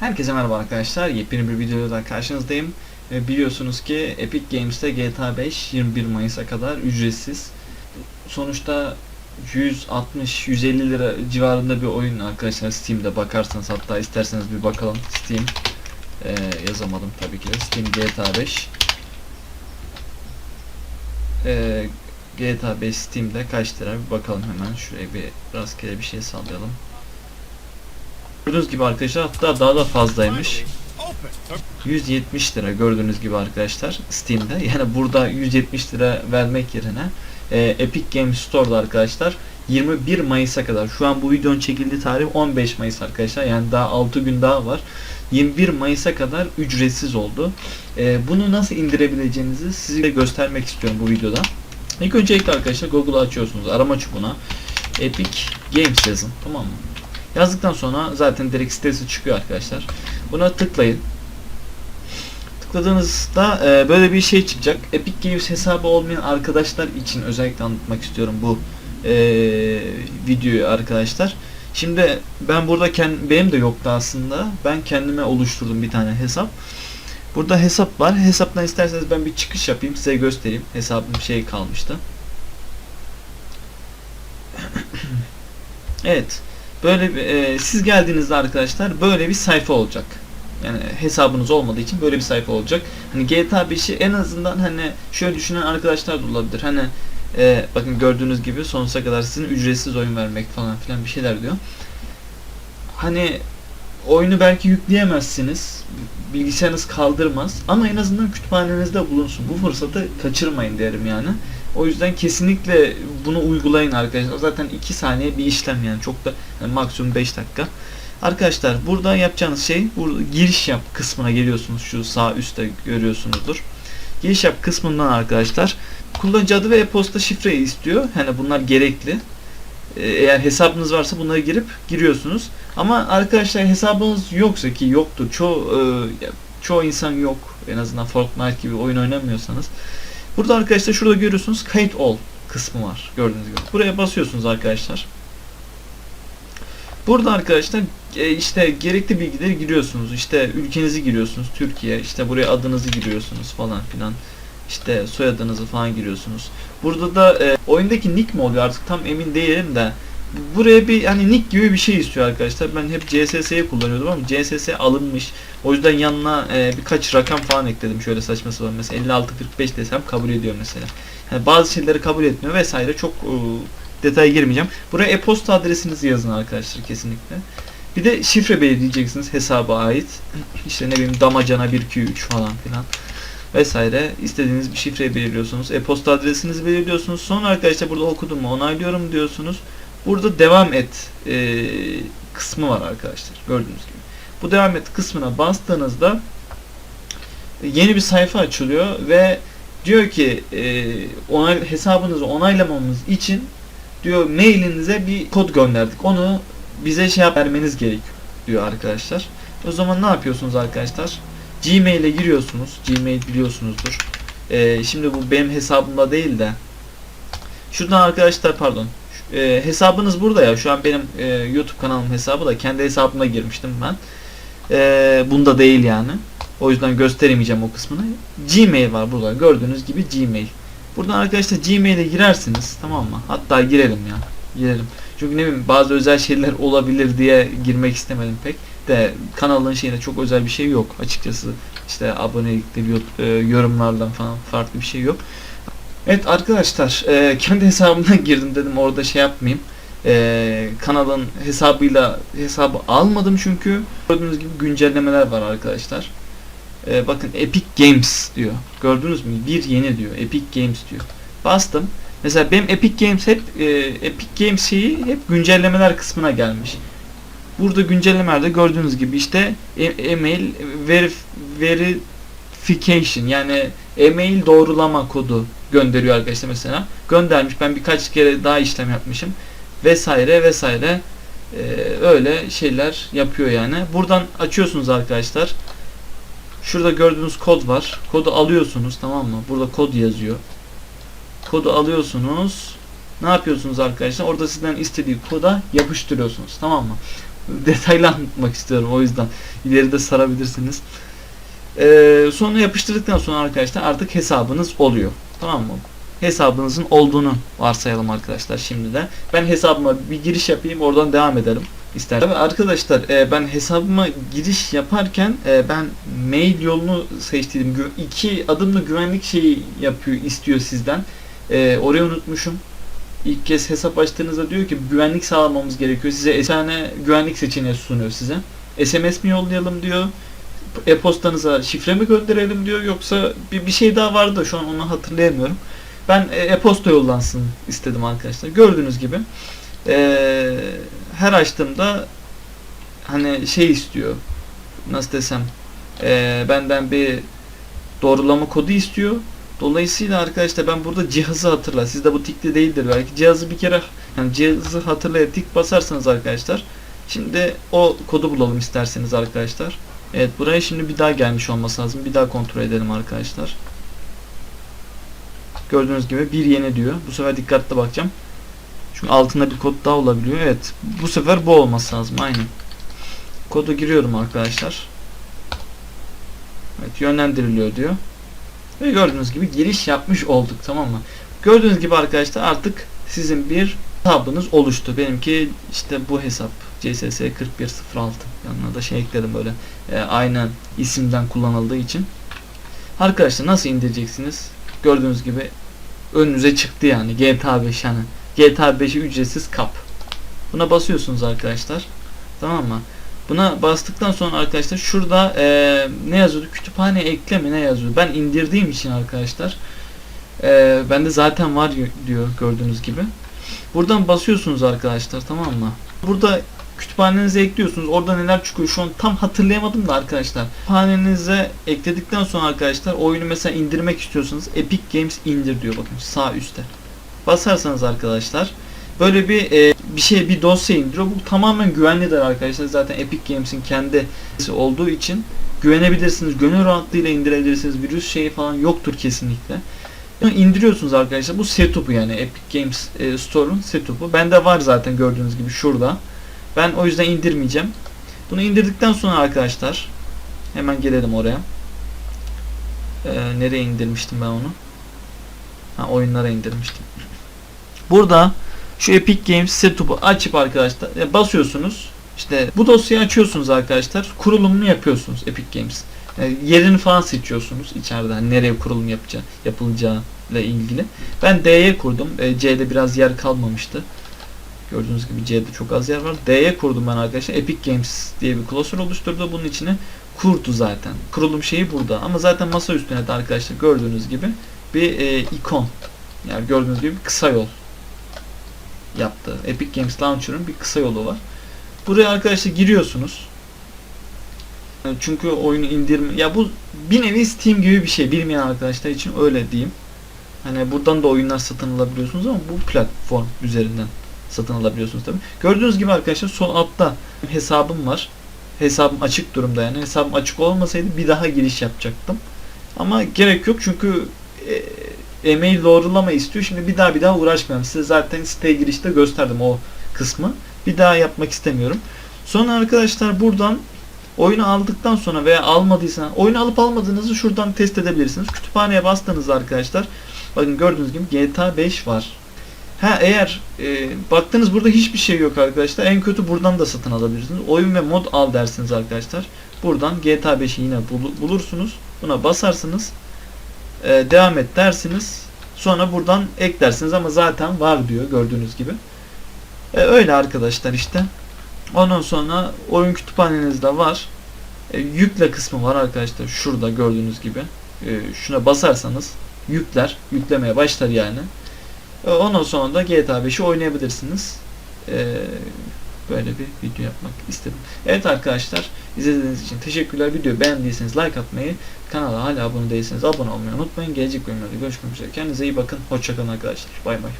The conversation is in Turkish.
Herkese merhaba arkadaşlar. Yepyeni bir videoda karşınızdayım. Ee, biliyorsunuz ki Epic Games'te GTA 5 21 Mayıs'a kadar ücretsiz. Sonuçta 160-150 lira civarında bir oyun arkadaşlar Steam'de bakarsanız hatta isterseniz bir bakalım Steam ee, yazamadım tabii ki de Steam GTA 5 ee, GTA 5 Steam'de kaç lira bir bakalım hemen şuraya bir rastgele bir şey sallayalım. Gördüğünüz gibi arkadaşlar hatta daha da fazlaymış. 170 lira gördüğünüz gibi arkadaşlar Steam'de. Yani burada 170 lira vermek yerine e, Epic Games Store'da arkadaşlar 21 Mayıs'a kadar şu an bu videonun çekildiği tarih 15 Mayıs arkadaşlar. Yani daha 6 gün daha var. 21 Mayıs'a kadar ücretsiz oldu. E, bunu nasıl indirebileceğinizi size göstermek istiyorum bu videoda. İlk öncelikle arkadaşlar Google'ı açıyorsunuz. Arama çubuğuna Epic Games yazın. Tamam mı? Yazdıktan sonra zaten direkt sitesi çıkıyor arkadaşlar. Buna tıklayın. Tıkladığınızda e, böyle bir şey çıkacak. Epic Games hesabı olmayan arkadaşlar için özellikle anlatmak istiyorum bu e, videoyu arkadaşlar. Şimdi ben burada kend- benim de yoktu aslında. Ben kendime oluşturdum bir tane hesap. Burada hesap var. Hesaptan isterseniz ben bir çıkış yapayım size göstereyim. Hesabım şey kalmıştı. evet. Böyle bir, e, siz geldiğinizde arkadaşlar böyle bir sayfa olacak. Yani hesabınız olmadığı için böyle bir sayfa olacak. Hani GTA 5'i en azından hani şöyle düşünen arkadaşlar da olabilir. Hani e, bakın gördüğünüz gibi sonsuza kadar sizin ücretsiz oyun vermek falan filan bir şeyler diyor. Hani oyunu belki yükleyemezsiniz. Bilgisayarınız kaldırmaz ama en azından kütüphanenizde bulunsun. Bu fırsatı kaçırmayın derim yani. O yüzden kesinlikle bunu uygulayın arkadaşlar. Zaten 2 saniye bir işlem yani çok da yani maksimum 5 dakika. Arkadaşlar burada yapacağınız şey burada giriş yap kısmına geliyorsunuz. Şu sağ üstte görüyorsunuzdur. Giriş yap kısmından arkadaşlar kullanıcı adı ve e-posta şifreyi istiyor. Hani bunlar gerekli. Ee, Eğer hesabınız varsa bunları girip giriyorsunuz. Ama arkadaşlar hesabınız yoksa ki yoktur. Çoğu e, çoğu insan yok. En azından Fortnite gibi oyun oynamıyorsanız. Burada arkadaşlar şurada görüyorsunuz kayıt ol kısmı var. Gördüğünüz gibi. Buraya basıyorsunuz arkadaşlar. Burada arkadaşlar e, işte gerekli bilgileri giriyorsunuz. İşte ülkenizi giriyorsunuz. Türkiye. İşte buraya adınızı giriyorsunuz falan filan. İşte soyadınızı falan giriyorsunuz. Burada da e, oyundaki nick mi oluyor artık tam emin değilim de buraya bir hani nick gibi bir şey istiyor arkadaşlar. Ben hep CSS'yi kullanıyordum ama CSS alınmış. O yüzden yanına e, birkaç rakam falan ekledim. Şöyle saçma sapan mesela 5645 desem kabul ediyor mesela. Yani bazı şeyleri kabul etmiyor vesaire. Çok e, detaya girmeyeceğim. Buraya e-posta adresinizi yazın arkadaşlar kesinlikle. Bir de şifre belirleyeceksiniz hesaba ait. İşte ne bileyim damacana 1 2 3 falan filan vesaire istediğiniz bir şifreyi belirliyorsunuz. E-posta adresinizi belirliyorsunuz. Sonra arkadaşlar burada okudum mu onaylıyorum diyorsunuz. Burada devam et e, kısmı var arkadaşlar. Gördüğünüz gibi. Bu devam et kısmına bastığınızda yeni bir sayfa açılıyor ve diyor ki e, onay, hesabınızı onaylamamız için diyor mailinize bir kod gönderdik. Onu bize şey yap vermeniz gerekiyor diyor arkadaşlar. O zaman ne yapıyorsunuz arkadaşlar? Gmail'e giriyorsunuz. Gmail biliyorsunuzdur. Ee, şimdi bu benim hesabımda değil de şuradan arkadaşlar pardon e, hesabınız burada ya. Şu an benim e, YouTube kanalım hesabı da kendi hesabıma girmiştim ben. E, bunda değil yani. O yüzden gösteremeyeceğim o kısmını. Gmail var burada. Gördüğünüz gibi Gmail. Buradan arkadaşlar Gmail'e girersiniz. Tamam mı? Hatta girelim ya. Girelim. Çünkü ne bileyim bazı özel şeyler olabilir diye girmek istemedim pek. De kanalın şeyinde çok özel bir şey yok açıkçası. İşte abonelikte e, yorumlardan falan farklı bir şey yok. Evet arkadaşlar e, kendi hesabımdan girdim dedim orada şey yapmayayım. E, kanalın hesabıyla hesabı almadım çünkü gördüğünüz gibi güncellemeler var arkadaşlar. E, bakın Epic Games diyor. Gördünüz mü? Bir yeni diyor. Epic Games diyor. Bastım. Mesela benim Epic Games hep e, Epic Games şeyi hep güncellemeler kısmına gelmiş. Burada güncellemelerde gördüğünüz gibi işte e- email verif verification yani email doğrulama kodu gönderiyor arkadaşlar mesela. Göndermiş. Ben birkaç kere daha işlem yapmışım. Vesaire vesaire. Ee, öyle şeyler yapıyor yani. Buradan açıyorsunuz arkadaşlar. Şurada gördüğünüz kod var. Kodu alıyorsunuz tamam mı? Burada kod yazıyor. Kodu alıyorsunuz. Ne yapıyorsunuz arkadaşlar? Orada sizden istediği koda yapıştırıyorsunuz. Tamam mı? detaylı anlatmak istiyorum o yüzden ileride sarabilirsiniz. Ee, sonra yapıştırdıktan sonra arkadaşlar artık hesabınız oluyor. Tamam mı? Hesabınızın olduğunu varsayalım arkadaşlar şimdi de. Ben hesabıma bir giriş yapayım oradan devam edelim ister. Tabii arkadaşlar e, ben hesabıma giriş yaparken e, ben mail yolunu seçtim. Gü- iki adımlı güvenlik şeyi yapıyor istiyor sizden. E, orayı unutmuşum. İlk kez hesap açtığınızda diyor ki güvenlik sağlamamız gerekiyor. Size tane güvenlik seçeneği sunuyor size. SMS mi yollayalım diyor. E-postanıza şifre mi gönderelim diyor yoksa bir, bir şey daha vardı şu an onu hatırlayamıyorum. Ben e, e-posta yollansın istedim arkadaşlar. Gördüğünüz gibi e, her açtığımda hani şey istiyor. Nasıl desem e, benden bir doğrulama kodu istiyor. Dolayısıyla arkadaşlar ben burada cihazı hatırla. Sizde bu tikli değildir belki. Cihazı bir kere yani cihazı hatırlaya tik basarsanız arkadaşlar. Şimdi o kodu bulalım isterseniz arkadaşlar. Evet buraya şimdi bir daha gelmiş olması lazım. Bir daha kontrol edelim arkadaşlar. Gördüğünüz gibi bir yeni diyor. Bu sefer dikkatli bakacağım. Çünkü altında bir kod daha olabiliyor. Evet. Bu sefer bu olması lazım. Aynen. Kodu giriyorum arkadaşlar. Evet yönlendiriliyor diyor. Ve gördüğünüz gibi giriş yapmış olduk tamam mı? Gördüğünüz gibi arkadaşlar artık sizin bir hesabınız oluştu. Benimki işte bu hesap. CSS 4106. Yanına da şey ekledim böyle. E, aynen isimden kullanıldığı için. Arkadaşlar nasıl indireceksiniz? Gördüğünüz gibi önünüze çıktı yani GTA 5 yani. GTA 5'i ücretsiz kap. Buna basıyorsunuz arkadaşlar. Tamam mı? Buna bastıktan sonra arkadaşlar şurada eee, ne yazıyordu? Kütüphane ekleme ne yazıyor? Ben indirdiğim için arkadaşlar eee bende zaten var diyor gördüğünüz gibi. Buradan basıyorsunuz arkadaşlar tamam mı? Burada kütüphanenize ekliyorsunuz. Orada neler çıkıyor şu an tam hatırlayamadım da arkadaşlar. Kütüphanenize ekledikten sonra arkadaşlar oyunu mesela indirmek istiyorsanız Epic Games indir diyor bakın sağ üstte. Basarsanız arkadaşlar böyle bir e, bir şey bir dosya indiriyor. Bu tamamen güvenlidir arkadaşlar. Zaten Epic Games'in kendi olduğu için güvenebilirsiniz. Gönül rahatlığıyla indirebilirsiniz. Virüs şeyi falan yoktur kesinlikle. Bunu indiriyorsunuz arkadaşlar. Bu setup'u yani Epic Games e, Store'un setup'u. Bende var zaten gördüğünüz gibi şurada. Ben o yüzden indirmeyeceğim. Bunu indirdikten sonra arkadaşlar hemen gelelim oraya. Ee, nereye indirmiştim ben onu? Ha oyunlara indirmiştim. Burada şu Epic Games setup'u açıp arkadaşlar e, basıyorsunuz. İşte bu dosyayı açıyorsunuz arkadaşlar. Kurulumunu yapıyorsunuz Epic Games. E, yerini falan seçiyorsunuz içeride hani nereye kurulum yapacağı, yapılacağı ile ilgili. Ben D'ye kurdum. E, C'de biraz yer kalmamıştı. Gördüğünüz gibi C'de çok az yer var. D'ye kurdum ben arkadaşlar. Epic Games diye bir klasör oluşturdu. Bunun içine kurdu zaten. Kurulum şeyi burada. Ama zaten masa üstüne de arkadaşlar gördüğünüz gibi bir e, ikon. Yani gördüğünüz gibi bir kısa yol yaptı. Epic Games Launcher'ın bir kısa yolu var. Buraya arkadaşlar giriyorsunuz. Çünkü oyunu indirme ya bu bir nevi Steam gibi bir şey. Bilmeyen arkadaşlar için öyle diyeyim. Hani buradan da oyunlar satın alabiliyorsunuz ama bu platform üzerinden satın alabiliyorsunuz tabi. Gördüğünüz gibi arkadaşlar sol altta hesabım var. Hesabım açık durumda yani. Hesabım açık olmasaydı bir daha giriş yapacaktım. Ama gerek yok çünkü e, e-mail doğrulama istiyor. Şimdi bir daha bir daha uğraşmayalım. Size zaten siteye girişte gösterdim o kısmı. Bir daha yapmak istemiyorum. Sonra arkadaşlar buradan oyunu aldıktan sonra veya almadıysanız oyunu alıp almadığınızı şuradan test edebilirsiniz. Kütüphaneye bastığınızda arkadaşlar bakın gördüğünüz gibi GTA 5 var. Ha eğer e, baktınız burada hiçbir şey yok arkadaşlar. En kötü buradan da satın alabilirsiniz. Oyun ve mod al dersiniz arkadaşlar. Buradan GTA 5'i yine bul- bulursunuz. Buna basarsınız. E, devam et dersiniz. Sonra buradan eklersiniz ama zaten var diyor gördüğünüz gibi. E, öyle arkadaşlar işte. Ondan sonra oyun kütüphanenizde var. E, yükle kısmı var arkadaşlar. Şurada gördüğünüz gibi. E, şuna basarsanız yükler. Yüklemeye başlar yani. E, ondan sonra da GTA 5'i oynayabilirsiniz. E, böyle bir video yapmak istedim. Evet arkadaşlar izlediğiniz için teşekkürler. Videoyu beğendiyseniz like atmayı, kanala hala abone değilseniz abone olmayı unutmayın. Gelecek bölümlerde görüşmek üzere. Kendinize iyi bakın. Hoşçakalın arkadaşlar. Bay bay.